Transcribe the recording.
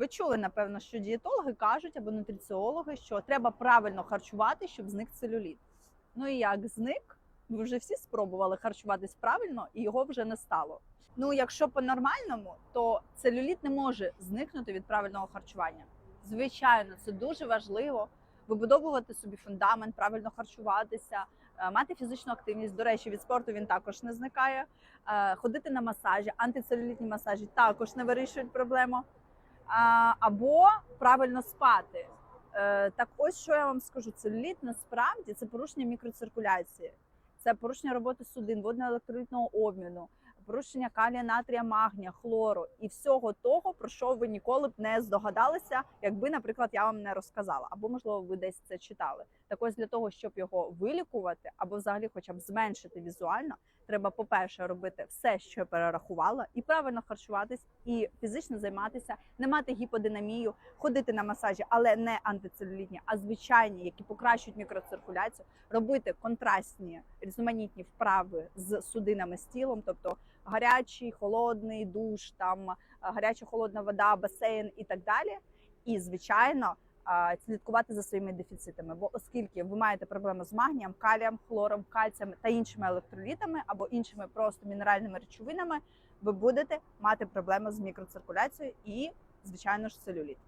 Ви чули, напевно, що дієтологи кажуть або нутриціологи, що треба правильно харчувати, щоб зник целюліт. Ну і як зник? Ви вже всі спробували харчуватись правильно, і його вже не стало. Ну, якщо по-нормальному, то целюліт не може зникнути від правильного харчування. Звичайно, це дуже важливо вибудовувати собі фундамент, правильно харчуватися, е, мати фізичну активність. До речі, від спорту він також не зникає. Е, Ходити на масажі, антицелюлітні масажі також не вирішують проблему. Або правильно спати. Е, Так ось що я вам скажу: целюліт насправді це порушення мікроциркуляції, це порушення роботи судин, водно-електролітного обміну, порушення калія, натрія, магнія, хлору і всього того, про що ви ніколи б не здогадалися, якби, наприклад, я вам не розказала, або можливо ви десь це читали. Так ось для того, щоб його вилікувати, або взагалі, хоча б зменшити візуально, треба, по-перше, робити все, що я перерахувала, і правильно харчуватись, і фізично займатися, не мати гіподинамію, ходити на масажі, але не антицелюлітні, а звичайні, які покращують мікроциркуляцію, робити контрастні різноманітні вправи з судинами з тілом, тобто гарячий, холодний душ, там е, гаряча холодна вода, басейн і так далі. І звичайно. Слідкувати за своїми дефіцитами, бо оскільки ви маєте проблеми з магнієм, калієм, хлором, кальцієм та іншими електролітами або іншими просто мінеральними речовинами, ви будете мати проблеми з мікроциркуляцією і, звичайно ж, целюліт.